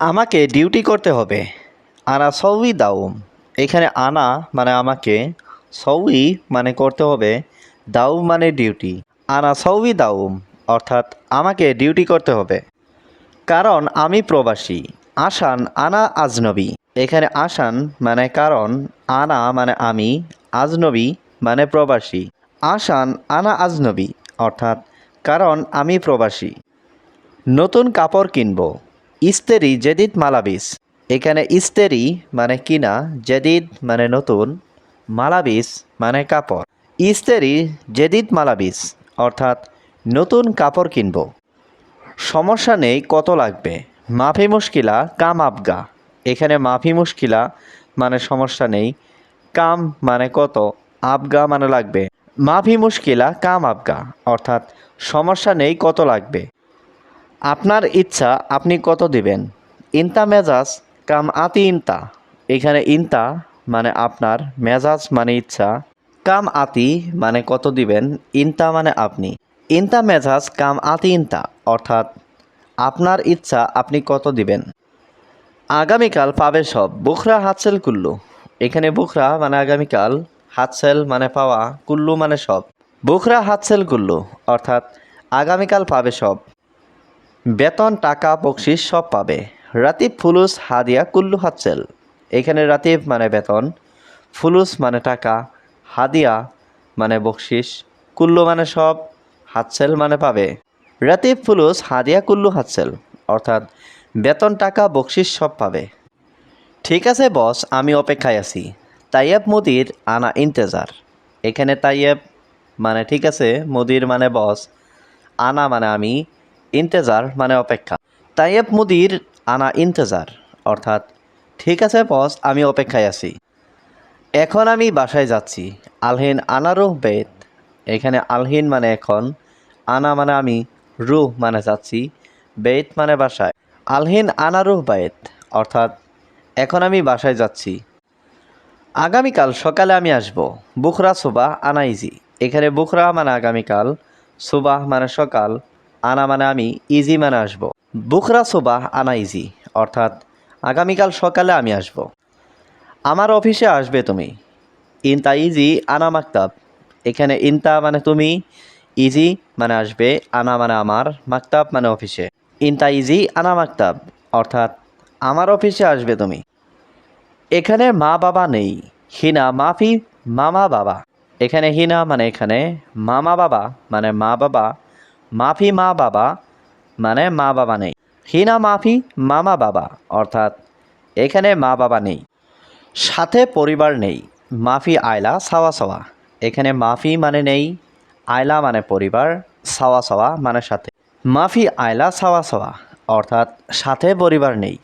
আমাকে ডিউটি করতে হবে। আনা সউই দাউম এখানে আনা মানে আমাকে সউই মানে করতে হবে দাউম মানে ডিউটি আনা সউই দাউম অর্থাৎ আমাকে ডিউটি করতে হবে। কারণ আমি প্রবাসী। আসান আনা আজনবী। এখানে আসান মানে কারণ, আনা মানে আমি, আজনবী মানে প্রবাসী। আসান আনা আজনবী, অর্থাৎ কারণ আমি প্রবাসী। নতুন কাপড় কিনবো। ইস্তেরি জেদিদ মালাবিস। এখানে ইস্তেরি মানে কিনা, জেদিদ মানে নতুন, মালাবিস মানে কাপড়। ইস্তেরি জেদিদ মালাবিস, অর্থাৎ নতুন কাপড় কিনব। সমস্যা নেই কত লাগবে। মাফি মুশকিলা, কাম আবগা। এখানে মাফি মুশকিলা মানে সমস্যা নেই, কাম মানে কত, আবগা মানে লাগবে। মাফি মুশকিলা, কাম আবগা, অর্থাৎ সমস্যা নেই কত লাগবে। আপনার ইচ্ছা আপনি কত দিবেন? ইনতা মেজাজ কাম আতি ইনতা। এখানে ইনতা মানে আপনার, মেজাজ মানে ইচ্ছা। কাম আতি মানে কত দিবেন? ইনতা মানে আপনি। ইনতা মেজাজ কাম আতি ইনতা, অর্থাৎ আপনার ইচ্ছা আপনি কত দিবেন? আগামীকাল পাবে সব। বুখরা, হাতসেল, কুল্লু। এখানে বুখরা মানে আগামীকাল, হাতসেল মানে পাওয়া, কুল্লু মানে সব। বুখরা, হাতসেল, কুল্লু, অর্থাৎ আগামীকাল পাবে সব। বেতন, টাকা, বকশিস সব পাবে। রাতিব, ফুলুস, হাদিয়া, কুল্লু হাতসেল এখানে রাতিব মানে বেতন, ফুলুস মানে টাকা, হাদিয়া মানে বকশিস, কুল্লু মানে সব হাতসেল মানে পাবে। রাতিব, ফুলুস, হাদিয়া, কুল্লু হাতসেল অর্থাৎ বেতন, টাকা, বকশিস সব পাবে। ঠিক আছে, বস, আমি অপেক্ষায় আছি। তাইয়েব মুদির আনা ইন্তেজার। এখানে তাইয়েব মানে ঠিক আছে, মুদির মানে বস, আনা মানে আমি ইন্তেজার মানে অপেক্ষা। তাইয়েব মুদির আনা ইন্তেজার, অর্থাৎ, ঠিক আছে বস আমি অপেক্ষায় আছি। এখন আমি বাসায় যাচ্ছি। আলহিন আনারুহ বেত এখানে আলহিন মানে এখন, আনা মানে আমি, রুহ মানে যাচ্ছি বেত মানে বাসায়। আলহিন আনারুহ বেত অর্থাৎ, এখন আমি বাসায় যাচ্ছি। আগামীকাল সকালে আমি আসব। বুখরা সুবাহ আনা ইজি এখানে বুখরা মানে আগামীকাল, সুবাহ মানে সকাল আনা মানে আমি ইজি মানে আসব। বুখরা সুবাহ আনা ইজি অর্থাৎ আগামীকাল সকালে আমি আসব। আমার অফিসে আসবে তুমি। ইনতা ইজি আনা মাকতাব। এখানে ইনতা মানে তুমি ইজি মানে আসবে, আনা মানে আমার, মাকতাব মানে অফিসে। ইনতা ইজি আনা মাকতাব, অর্থাৎ আমার অফিসে আসবে তুমি। এখানে মা বাবা নেই। হিনা মাফি মামা বাবা। এখানে হিনা মানে এখানে মামা বাবা মানে মা বাবা। মাফি মা বাবা মানে মা বাবা নেই। হিনা মাফি, মামা বাবা, অর্থাৎ এখানে মা বাবা নেই। সাথে পরিবার নেই। মাফি আয়লা সাওয়া সাওয়া। এখানে মাফি মানে নেই, আয়লা মানে পরিবার, সাওয়া সাওয়া মানে সাথে। মাফি আয়লা সাওয়া সাওয়া, অর্থাৎ সাথে পরিবার নেই।